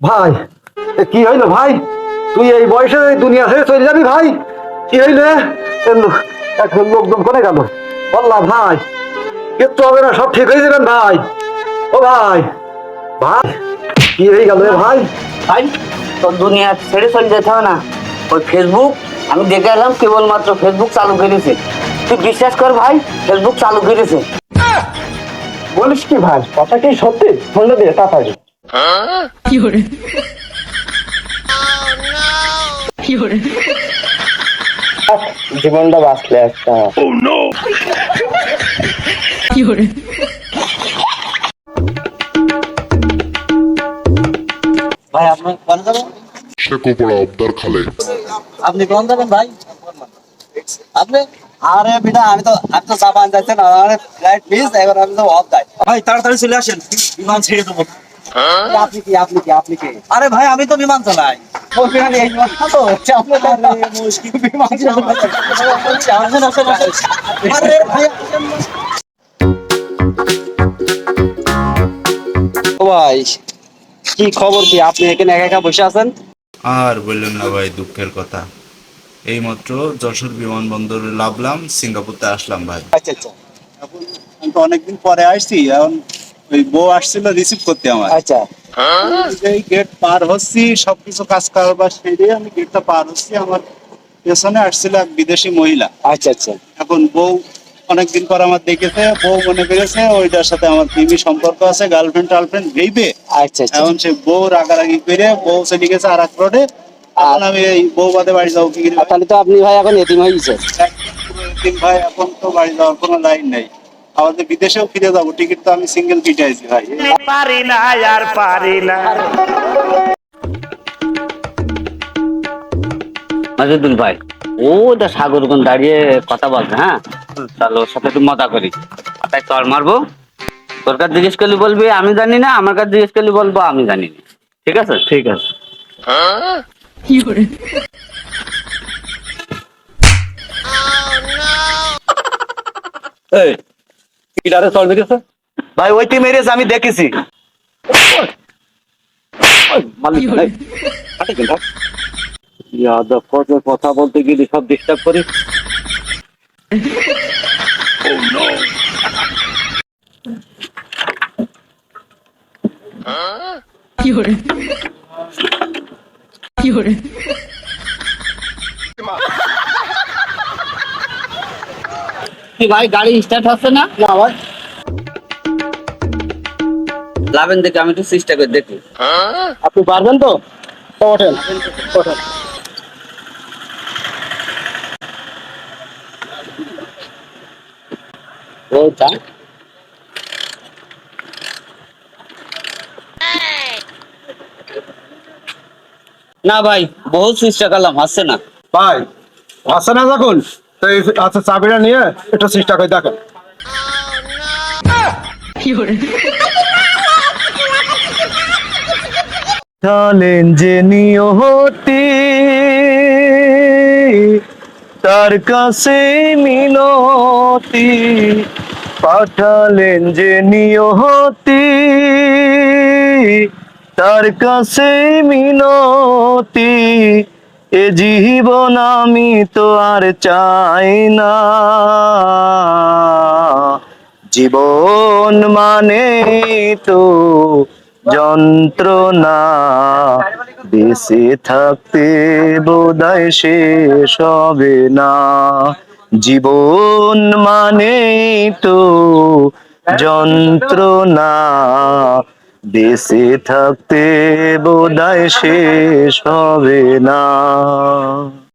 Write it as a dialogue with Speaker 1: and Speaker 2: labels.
Speaker 1: ভাই কি হইল ভাই? তুই এই বয়সে দুনিয়া ছেড়ে চলে যাবি ভাই? কি হইল এখন লোকজন কোনে গেল? বললা ভাই কিচ্ছু হবে না সব ঠিক হয়ে যাবেন ভাই। ও ভাই ভাই কি হয়ে গেল রে ভাই?
Speaker 2: ভাই তোর দুনিয়া ছেড়ে চলে যেতে হবে না। ওই ফেসবুক আমি দেখে এলাম কেবলমাত্র ফেসবুক চালু করেছে। তুই বিশ্বাস কর ভাই ফেসবুক চালু করেছে।
Speaker 1: বলিস কি ভাই কথা কি সত্যি শুনলে দিয়ে তাড়াতাড়ি
Speaker 3: 有
Speaker 4: জীবনটা বাঁচলে একটা। ভাই আপনি কোন যাবেন
Speaker 5: সে খালে।
Speaker 4: আপনি কোন যাবেন ভাই। আপনি আরে বিনা আমি তো আমি তো সাবান যাচ্ছেন আরে ফ্লাইট মিস এবার আমি তো অফ যাই।
Speaker 6: ভাই তাড়াতাড়ি চলে আসেন। বিমান ছেড়ে দেবো।
Speaker 4: আপনি কি আপনি কি আপনি কি?
Speaker 6: আরে ভাই আমি তো বিমান চালাই।
Speaker 4: ও বিমান এই কথা তো হচ্ছে আপনি বিমান চালাচ্ছেন। আসেন, আসেন, আসেন।
Speaker 6: আরে ভাই
Speaker 4: ভাই কি খবর কি? আপনি এখানে একা একা বসে আছেন?
Speaker 7: আর বললেন না ভাই দুঃখের কথা। এইমাত্র যশোর বিমানবন্দরে লাভলাম সিঙ্গাপুরতে আসলাম ভাই।
Speaker 4: আচ্ছা আচ্ছা।
Speaker 6: তো অনেকদিন পরে আসছি এখন ওই বউ আসছিল রিসিভ করতে আমার।
Speaker 4: আচ্ছা।
Speaker 6: এই গেট পার হচ্ছি সবকিছু কাজ কারবার সেরে আমি গেটটা পার হচ্ছি। আমার পেছনে আসছিল এক বিদেশি মহিলা।
Speaker 4: আচ্ছা আচ্ছা।
Speaker 6: এখন বউ অনেকদিন পর আমার দেখেছে বউ মনে করেছে ওইটার সাথে আমার প্রেমী সম্পর্ক আছে গার্লফ্রেন্ড টার্লফ্রেন্ড ভেবে।
Speaker 4: আচ্ছা আচ্ছা।
Speaker 6: এখন সে বউ রাগারাগি করে বউ চলে গেছে আর এক রোডে। এখন আমি এই বউ বাদে বাড়ি যাব কি?
Speaker 4: তাহলে তো আপনি ভাই এখন এতিম হয়ে
Speaker 6: ভাই এখন তো বাড়ি যাওয়ার কোনো লাইন নেই। আমাদের বিদেশেও ফিরে যাব টিকিট তো আমি সিঙ্গেল কেটে আছি ভাই
Speaker 2: মাজুদুল ভাই ও দা সাগর কোন দাঁড়িয়ে কথা বলছে হ্যাঁ? তাহলে ওর সাথে একটু মজা করি। তাই চর মারবো। তোর কাছে জিজ্ঞেস করলে বলবি আমি জানি না আমার কাছে জিজ্ঞেস করলে বলব আমি জানি না। ঠিক আছে? ঠিক আছে।
Speaker 3: 有人
Speaker 1: ，এই পিলারে চল মেরেছে
Speaker 4: ভাই ওইটি মেরেছে আমি দেখেছি।
Speaker 1: কথা বলতে গেলে সব ডিস্টার্ব করি।
Speaker 3: কি হরে কি হরে
Speaker 2: কি ভাই গাড়ি স্টার্ট হচ্ছে না?
Speaker 4: না ভাই।
Speaker 2: লাভেন দেখে আমি একটু চেষ্টা করে দেখি।
Speaker 4: আপনি পারবেন তো? তো ওঠেন। ওঠেন।
Speaker 2: ওটা না ভাই বহুত চেষ্টা করলাম হচ্ছে না।
Speaker 1: ভাই আসে না যখন? আচ্ছা চাবিটা নিয়ে একটু চেষ্টা করে
Speaker 4: দেখেন，চলেন যে নিয়তি তার কাছে মিনতি। পাঠালেন যে নিয়তি তার কাছে মিনতি। এ জীবন আমি তো আর চাই না। জীবন মানে তো যন্ত্রণা, বেঁচে থাকতে বোধহয় শেষ হবে না। জীবন মানে তো যন্ত্রণা বেঁচে থাকতে বোধহয় শেষ হবে না।